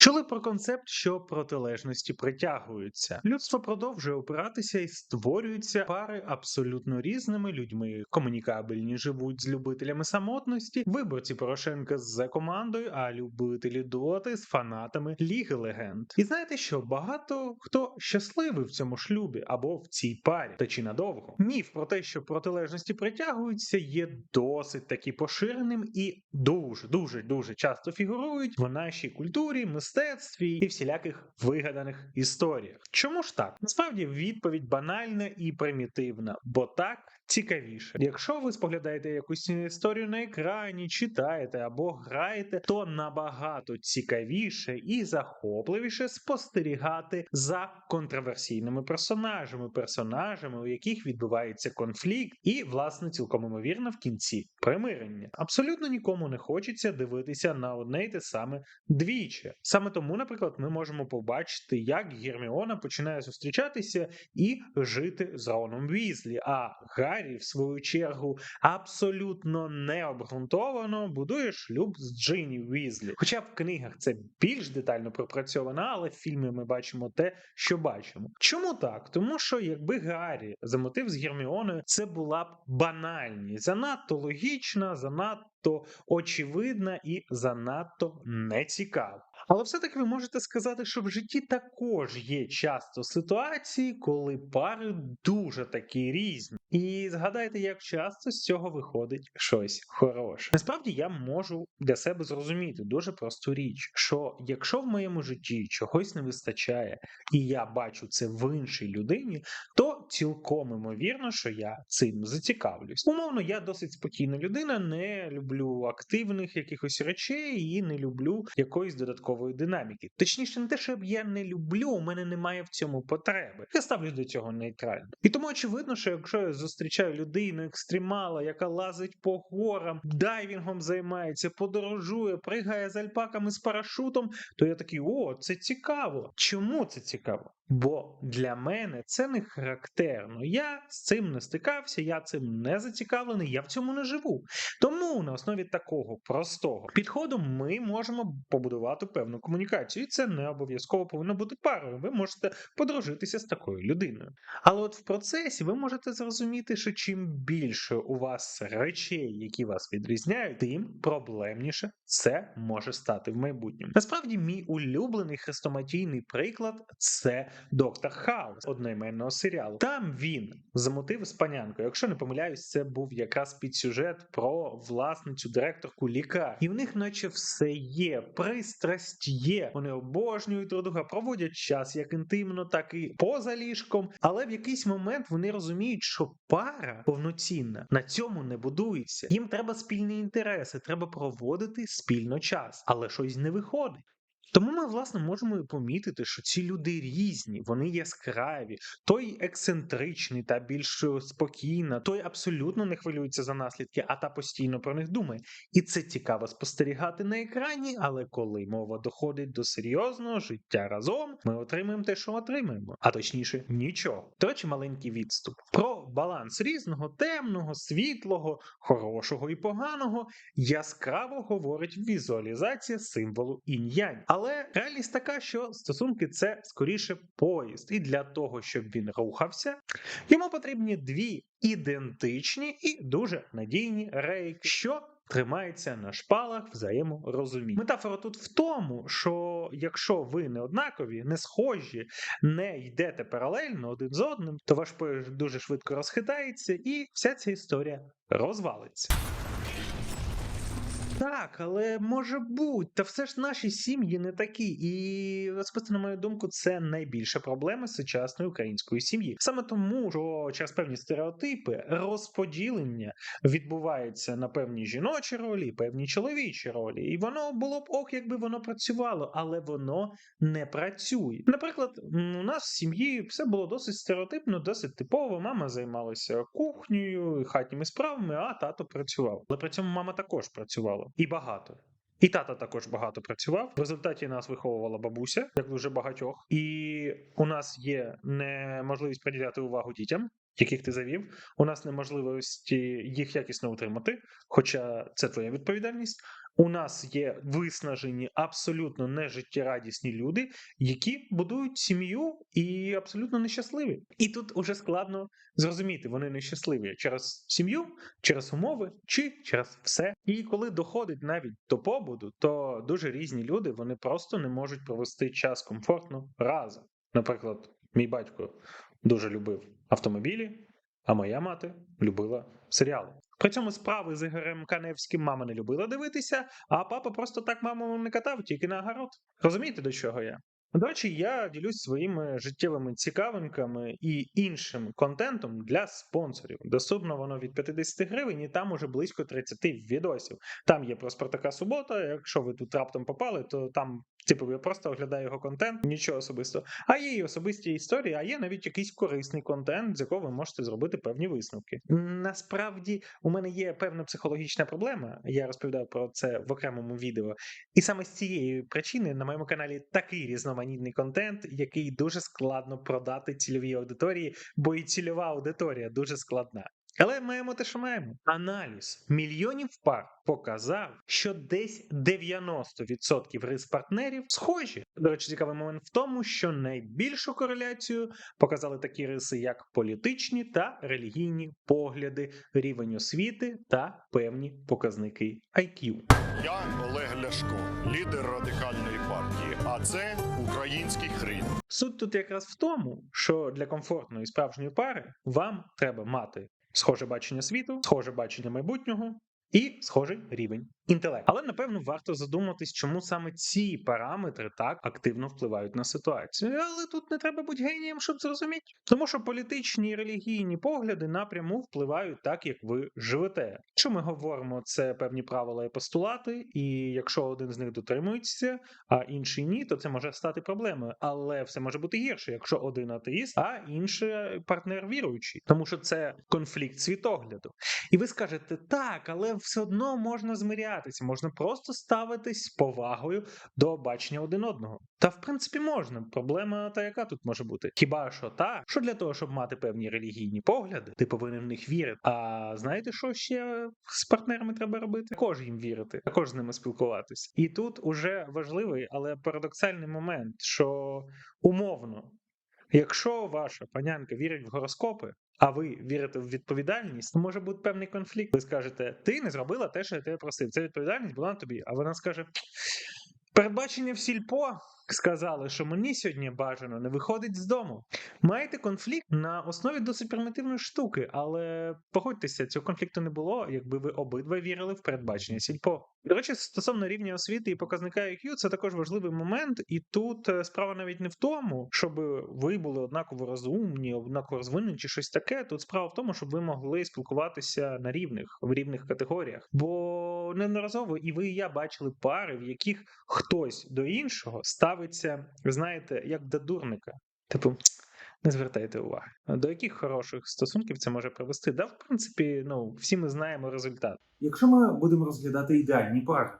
Чули про концепт, що протилежності притягуються. Людство продовжує опиратися і створюються пари абсолютно різними людьми. Комунікабельні живуть з любителями самотності, виборці Порошенка з командою, а любителі доти з фанатами Ліги Легенд. І знаєте що? Багато хто щасливий в цьому шлюбі або в цій парі, та чи надовго. Міф про те, що протилежності притягуються, є досить таки поширеним і дуже, дуже, дуже часто фігурують в нашій культурі, мистецтві і всіляких вигаданих історіях. Чому ж так? Насправді відповідь банальна і примітивна, бо так. Цікавіше, якщо ви споглядаєте якусь історію на екрані, читаєте або граєте, то набагато цікавіше і захопливіше спостерігати за контроверсійними персонажами, персонажами, у яких відбувається конфлікт, і, власне, цілком імовірно, в кінці примирення. Абсолютно нікому не хочеться дивитися на одне й те саме двічі. Саме тому, наприклад, ми можемо побачити, як Герміона починає зустрічатися і жити з Роном Візлі. А Гаррі, в свою чергу, абсолютно необґрунтовано будує шлюб з Джині Візлі. Хоча в книгах це більш детально пропрацьовано, але в фільмі ми бачимо те, що бачимо. Чому так? Тому що якби Гаррі замотив з Герміоною, це була б банальність, занадто логічна, занадто очевидна і занадто нецікава. Але все-таки ви можете сказати, що в житті також є часто ситуації, коли пари дуже такі різні. І згадайте, як часто з цього виходить щось хороше. Насправді я можу для себе зрозуміти дуже просту річ, що якщо в моєму житті чогось не вистачає, і я бачу це в іншій людині, то цілком імовірно, що я цим зацікавлюсь. Умовно, я досить спокійна людина, не люблю активних якихось речей і не люблю якоїсь додаткової динаміки. Точніше, не те, що я не люблю, у мене немає в цьому потреби. Я ставлюсь до цього нейтрально. І тому очевидно, що якщо я зустрічаю людину екстремала, яка лазить по горам, дайвінгом займається, подорожує, пригає з альпаками з парашутом, то я такий: о, це цікаво. Чому це цікаво? Бо для мене це не характерно. Я з цим не стикався, я цим не зацікавлений, я в цьому не живу. Тому на основі такого простого підходу ми можемо побудувати певну комунікацію. І це не обов'язково повинно бути парою. Ви можете подружитися з такою людиною. Але от в процесі ви можете зрозуміти, що чим більше у вас речей, які вас відрізняють, тим проблемніше це може стати в майбутньому. Насправді, мій улюблений хрестоматійний приклад це Доктор Хаус одноіменного серіалу. Там він замотив з панянкою. Якщо не помиляюсь, це був якраз підсюжет про власницю директорку лікар. І в них, наче все є, пристрасть є. Вони обожнюють друг друга, проводять час як інтимно, так і поза ліжком. Але в якийсь момент вони розуміють, що пара повноцінна на цьому не будується. Їм треба спільні інтереси, треба проводити спільно час, але щось не виходить. Тому ми, власне, можемо і помітити, що ці люди різні, вони яскраві. Той ексцентричний та більш спокійна, той абсолютно не хвилюється за наслідки, а та постійно про них думає. І це цікаво спостерігати на екрані, але коли мова доходить до серйозного життя разом, ми отримуємо те, що отримаємо, а точніше, нічого. До речі, маленький відступ. Про баланс різного, темного, світлого, хорошого і поганого яскраво говорить візуалізація символу інь-янь. Але реальність така, що стосунки це скоріше поїзд, і для того, щоб він рухався, йому потрібні дві ідентичні і дуже надійні рейки, що тримаються на шпалах взаєморозуміння. Метафора тут в тому, що якщо ви не однакові, не схожі, не йдете паралельно один з одним, то ваш поїзд дуже швидко розхитається, і вся ця історія розвалиться. Так, але може бути, та все ж наші сім'ї не такі. І особисто, на мою думку, це найбільша проблема сучасної української сім'ї. Саме тому, що через певні стереотипи розподілення відбувається на певні жіночі ролі, певні чоловічі ролі. І воно було б ок, якби воно працювало, але воно не працює. Наприклад, у нас в сім'ї все було досить стереотипно, досить типово. Мама займалася кухнею, хатніми справами, а тато працював. Але при цьому мама також працювала. І багато. І тата також багато працював. В результаті нас виховувала бабуся, як дуже багатьох. І у нас є неможливість приділяти увагу дітям, яких ти завів. У нас неможливості їх якісно утримати, хоча це твоя відповідальність. У нас є виснажені, абсолютно нежиттєрадісні люди, які будують сім'ю і абсолютно нещасливі. І тут уже складно зрозуміти, вони нещасливі через сім'ю, через умови чи через все. І коли доходить навіть до побуду, то дуже різні люди вони просто не можуть провести час комфортно разом. Наприклад, мій батько дуже любив автомобілі, а моя мати любила серіали. При цьому справи з Ігорем Каневським мама не любила дивитися, а папа просто так маму не катав, тільки на огород. Розумієте, до чого я? До речі, я ділюсь своїми життєвими цікавинками і іншим контентом для спонсорів. Доступно воно від 50 гривень, і там уже близько 30 відосів. Там є про Спартака Субота. Якщо ви тут раптом попали, то там, типу, я просто оглядаю його контент, нічого особистого. А є і особисті історії, а є навіть якийсь корисний контент, з якого ви можете зробити певні висновки. Насправді, у мене є певна психологічна проблема. Я розповідав про це в окремому відео. І саме з цієї причини на моєму каналі такий різноманітний контент, який дуже складно продати цільовій аудиторії, бо і цільова аудиторія дуже складна. Але маємо те, що маємо. Аналіз мільйонів пар показав, що десь 90% рис партнерів схожі. До речі, цікавий момент в тому, що найбільшу кореляцію показали такі риси, як політичні та релігійні погляди, рівень освіти та певні показники IQ. Я Олег Ляшко, лідер радикальної партії. А це український хрін. Суть тут якраз в тому, що для комфортної справжньої пари вам треба мати схоже бачення світу, схоже бачення майбутнього і схожий рівень інтелекту. Але напевно варто задуматись, чому саме ці параметри так активно впливають на ситуацію. Але тут не треба бути генієм, щоб зрозуміти. Тому що політичні і релігійні погляди напряму впливають так, як ви живете. Що ми говоримо, це певні правила і постулати, і якщо один з них дотримується, а інший ні, то це може стати проблемою. Але все може бути гірше, якщо один атеїст, а інший партнер віруючий, тому що це конфлікт світогляду. І ви скажете так, але все одно можна змирятися, можна просто ставитись з повагою до бачення один одного. Та в принципі можна. Проблема та яка тут може бути? Хіба що та, що для того, щоб мати певні релігійні погляди, ти повинен в них вірити. А знаєте, що ще з партнерами треба робити? Також їм вірити, також з ними спілкуватись. І тут уже важливий, але парадоксальний момент, що умовно. Якщо ваша панянка вірить в гороскопи, а ви вірите в відповідальність, то може бути певний конфлікт. Ви скажете, ти не зробила те, що я тебе просив. Це відповідальність була на тобі. А вона скаже: передбачення в сільпо сказали, що мені сьогодні бажано не виходить з дому. Маєте конфлікт на основі досить примітивної штуки, але погодьтеся, цього конфлікту не було, якби ви обидва вірили в передбачення сільпо. До речі, стосовно рівня освіти і показника IQ, це також важливий момент, і тут е, справа навіть не в тому, щоб ви були однаково розумні, однаково розвинені чи щось таке. Тут справа в тому, щоб ви могли спілкуватися на рівних в рівних категоріях. Бо неодноразово і ви, і я бачили пари, в яких хтось до іншого ставиться, знаєте, як до дурника. Типу. Не звертайте уваги, до яких хороших стосунків це може привести. Да, в принципі, ну всі ми знаємо результат. Якщо ми будемо розглядати ідеальні пари,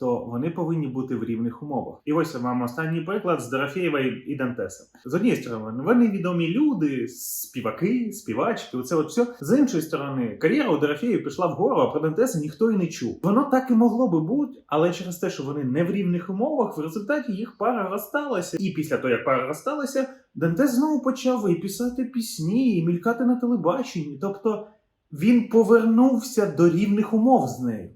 то вони повинні бути в рівних умовах. І ось вам останній приклад з Дорофєєва і Дантеса. З однієї сторони, вони відомі люди, співаки, співачки, оце от все. З іншої сторони, кар'єра у Дорофєєва пішла вгору, а про Дантеса ніхто і не чув. Воно так і могло би бути, але через те, що вони не в рівних умовах, в результаті їх пара розсталася. І після того, як пара розсталася, Дантес знову почав і писати пісні, і мількати на телебаченні. Тобто він повернувся до рівних умов з нею.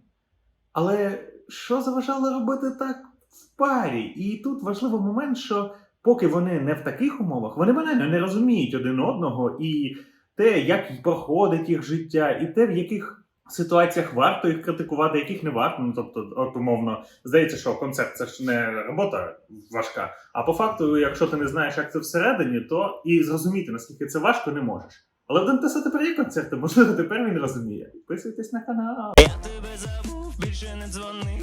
Але що заважало робити так в парі? І тут важливий момент, що поки вони не в таких умовах, вони банально не розуміють один одного і те, як проходить їх життя, і те, в яких ситуаціях варто їх критикувати, яких не варто. Ну тобто, от умовно, здається, що концерт це ж не робота важка. А по факту, якщо ти не знаєш, як це всередині, то і зрозуміти, наскільки це важко, не можеш. Але в Дантеса тепер є концерти, можливо, тепер він розуміє. Підписуйтесь на канал. Я тебе забув, більше не дзвони.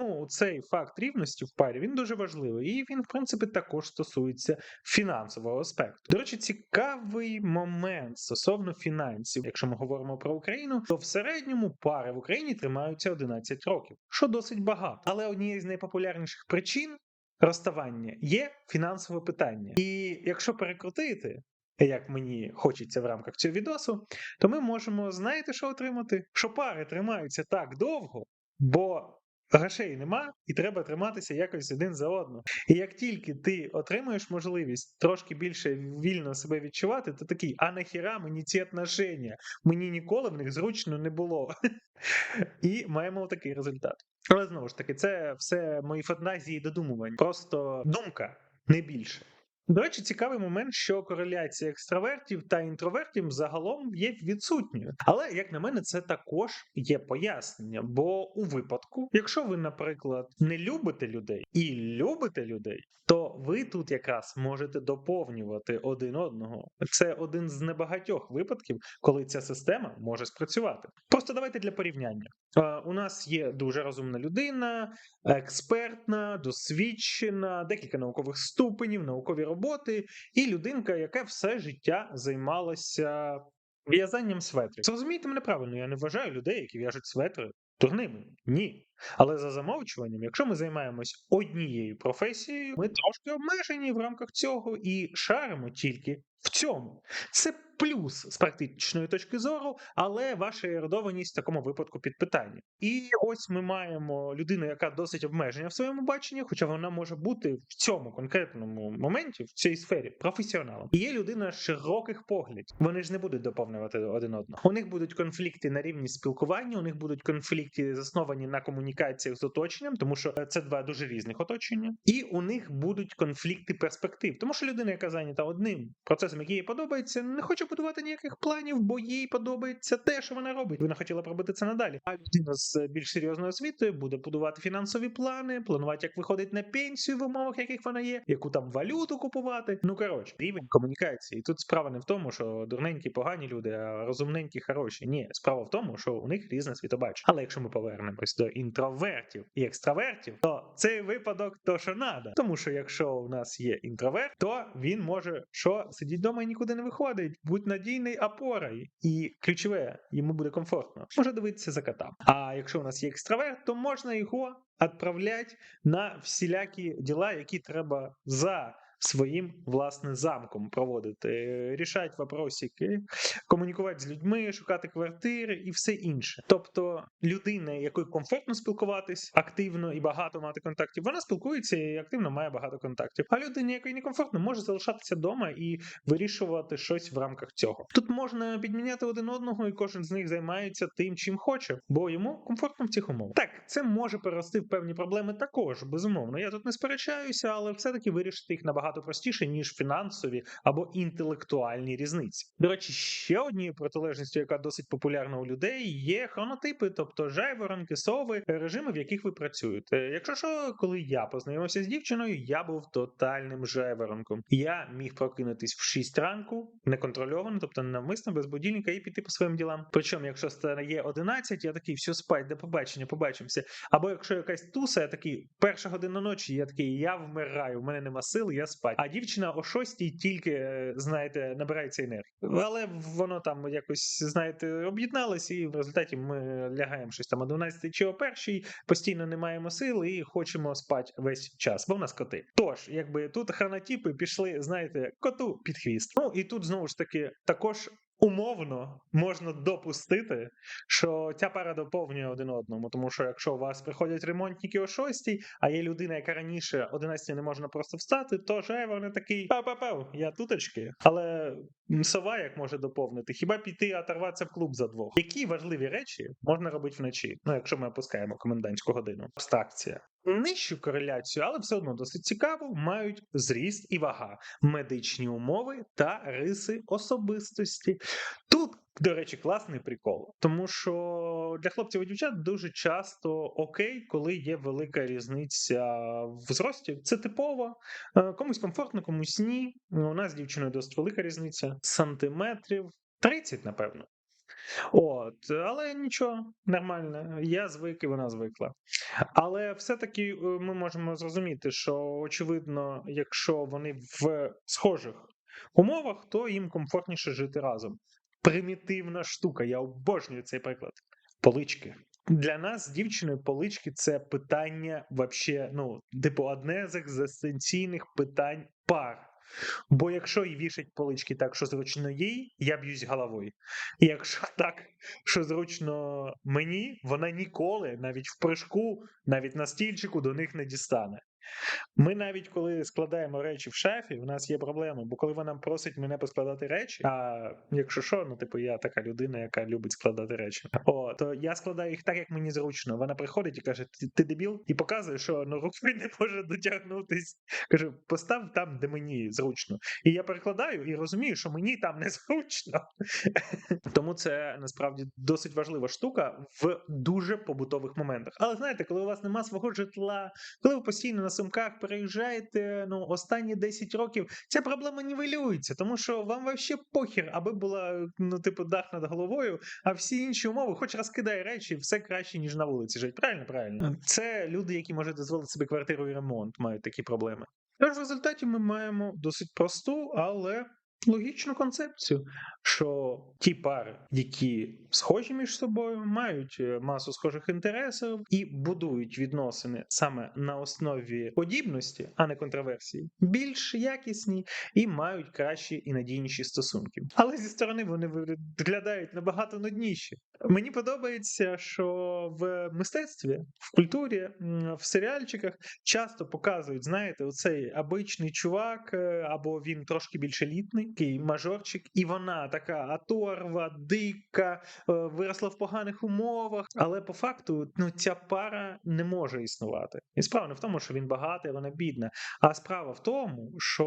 Ну, цей факт рівності в парі він дуже важливий, і він, в принципі, також стосується фінансового аспекту. До речі, цікавий момент стосовно фінансів. Якщо ми говоримо про Україну, то в середньому пари в Україні тримаються 11 років, що досить багато. Але однією з найпопулярніших причин розставання є фінансове питання. І якщо перекрутити. Як мені хочеться в рамках цього відосу, то ми можемо, знаєте, що отримати? Що пари тримаються так довго, бо грошей нема, і треба триматися якось один за одного. І як тільки ти отримуєш можливість трошки більше вільно себе відчувати, ти такий, а нахіра мені ці отношення? Мені ніколи в них зручно не було. І маємо такий результат. Але знову ж таки, це все мої фантазії і додумувань. Просто думка, не більше. До речі, цікавий момент, що кореляція екстравертів та інтровертів загалом є відсутньою. Але, як на мене, це також є пояснення. Бо у випадку, якщо ви, наприклад, не любите людей і любите людей, то ви тут якраз можете доповнювати один одного. Це один з небагатьох випадків, коли ця система може спрацювати. Просто давайте для порівняння. У нас є дуже розумна людина, експертна, досвідчена, декілька наукових ступенів, наукові роботи, і людинка, яка все життя займалася в'язанням светрів. Зрозумійте мене правильно, я не вважаю людей, які в'яжуть светри. Дурними ні. Але за замовчуванням, якщо ми займаємось однією професією, ми трошки обмежені в рамках цього і шаримо тільки в цьому. Це плюс з практичної точки зору, але ваша ерудованість в такому випадку під питанням. І ось ми маємо людину, яка досить обмежена в своєму баченні, хоча вона може бути в цьому конкретному моменті, в цій сфері, професіоналом. Є людина широких поглядів. Вони ж не будуть доповнювати один одного. У них будуть конфлікти на рівні спілкування, у них будуть конфлікти засновані на комунікаціях з оточенням, тому що це два дуже різних оточення, і у них будуть конфлікти перспектив, тому що людина, яка зайнята одним процесом, який їй подобається, не хоче будувати ніяких планів, бо їй подобається те, що вона робить. Вона хотіла б це надалі. А людина з більш серйозною освітою буде будувати фінансові плани, планувати, як виходить на пенсію в умовах, яких вона є, яку там валюту купувати. Ну коротше, рівень комунікації. Тут справа не в тому, що дурненькі погані люди, а розумненькі хороші. Ні, справа в тому, що у них різне світобачення. Але якщо ми повернемось до інтровертів і екстравертів, то цей випадок то, що надо. Тому що якщо у нас є інтроверт, то він може що сидіть дому і нікуди не виходить, будь надійний опорою. І ключове, йому буде комфортно. Може дивитися за кота. А якщо у нас є екстраверт, то можна його відправляти на всілякі діла, які треба за. Своїм власне замком проводити, рішати вопросики, комунікувати з людьми, шукати квартири і все інше. Тобто, людина, якою комфортно спілкуватись активно і багато мати контактів, вона спілкується і активно має багато контактів. А людині, якої некомфортно, може залишатися вдома і вирішувати щось в рамках цього. Тут можна підміняти один одного, і кожен з них займається тим, чим хоче, бо йому комфортно в цих умовах. Так, це може перерости в певні проблеми також, безумовно. Я тут не сперечаюся, але все-таки вирішити їх набагато простіше, ніж фінансові або інтелектуальні різниці. До речі, ще однією протилежністю, яка досить популярна у людей, є хронотипи, тобто жайворонки, сови, режими, в яких ви працюєте. Якщо що, коли я познайомився з дівчиною, я був тотальним жайворонком. Я міг прокинутись в 6 ранку, неконтрольовано, тобто навмисно, без будильника і піти по своїм ділам. Причому, якщо стає 11, я такий, все спать, до побачення, побачимося. Або якщо якась туса, я такий, перша година ночі, я такий, я вмираю, в мене нема сил, я спать. А дівчина о шостій тільки, е, знаєте, набирається енергії. Але воно там якось, знаєте, об'єдналось, і в результаті ми лягаємо щось там о 12 чи о першій, постійно не маємо сил і хочемо спати весь час, бо в нас коти. Тож, якби тут хронотіпи пішли, знаєте, коту під хвіст. Ну і тут знову ж таки також. Умовно можна допустити, що ця пара доповнює один одному, тому що якщо у вас приходять ремонтники о 6, а є людина, яка раніше 11 не можна просто встати, то же вони такий пау-пау-пау, я туточки. Але сова як може доповнити? Хіба піти оторватися в клуб за двох? Які важливі речі можна робити вночі? Ну, якщо ми опускаємо комендантську годину, абстракція. Нижчу кореляцію, але все одно досить цікаво, мають зріст і вага, медичні умови та риси особистості. Тут, до речі, класний прикол, тому що для хлопців і дівчат дуже часто окей, коли є велика різниця в зрості. Це типово. Е, Комусь комфортно, комусь ні. У нас з дівчиною досить велика різниця. Сантиметрів 30, напевно. От, але нічого, нормально. Я звик і вона звикла. Але все-таки е, ми можемо зрозуміти, що очевидно, якщо вони в схожих умовах, то їм комфортніше жити разом. Примітивна штука, я обожнюю цей приклад. Полички. Для нас дівчиною полички це питання, вообще, ну, типу, одне з екзистенційних питань пар. Бо якщо і вішать полички так, що зручно їй, я б'юсь головою. І якщо так, що зручно мені, вона ніколи, навіть в прыжку, навіть на стільчику до них не дістане. Ми навіть коли складаємо речі в шафі, в нас є проблеми, бо коли вона просить мене поскладати речі, а якщо що, ну типу я така людина, яка любить складати речі, о, то я складаю їх так, як мені зручно. Вона приходить і каже: Ти, ти дебіл? І показує, що ну рукою не може дотягнутись. Каже, постав там, де мені зручно. І я перекладаю і розумію, що мені там не зручно. Тому це насправді досить важлива штука в дуже побутових моментах. Але знаєте, коли у вас нема свого житла, коли ви постійно на сумках переїжджаєте, ну останні 10 років ця проблема нівелюється, тому що вам вообще похір, аби була ну, типу, дах над головою, а всі інші умови, хоч розкидай речі, все краще, ніж на вулиці жити. Правильно, правильно. Це люди, які можуть дозволити собі квартиру і ремонт, мають такі проблеми. Тож в результаті ми маємо досить просту, але логічну концепцію, що ті пари, які схожі між собою, мають е, масу схожих інтересів і будують відносини саме на основі подібності, а не контроверсії, більш якісні і мають кращі і надійніші стосунки. Але зі сторони вони виглядають набагато нудніші. Мені подобається, що в мистецтві, в культурі, в серіальчиках часто показують, знаєте, оцей обичний чувак, е, або він трошки більш елітний, такий мажорчик, і вона така оторва, дика, е, виросла в поганих умовах. Але по факту ну, ця пара не може існувати. І справа не в тому, що він багатий, вона бідна. А справа в тому, що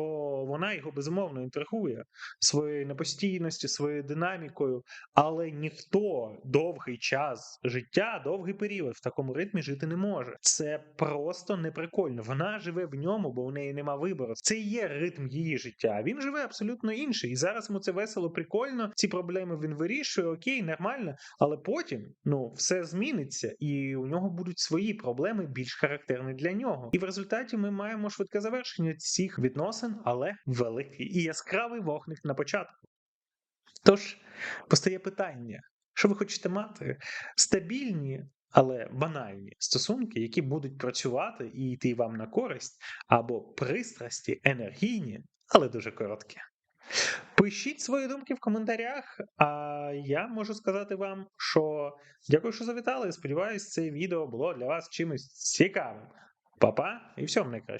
вона його безумовно інтригує своєю непостійністю, своєю динамікою, але ніхто довгий час життя, довгий період в такому ритмі жити не може. Це просто неприкольно. Вона живе в ньому, бо у неї нема вибору. Це є ритм її життя. Він живе абсолютно інший. І зараз йому це весело, прикольно. Ці проблеми він вирішує, окей, нормально. Але потім ну все зміниться, і у нього будуть свої проблеми, більш характерні для нього. І в результаті ми маємо швидке завершення цих відносин, але великий і яскравий вогник на початку. Тож постає питання: що ви хочете мати? Стабільні, але банальні стосунки, які будуть працювати і йти вам на користь, або пристрасті, енергійні, але дуже короткі. Пишіть свої думки в коментарях, а я можу сказати вам, що дякую, що завітали. Сподіваюсь, це відео було для вас чимось цікавим. Па-па і всього найкраще.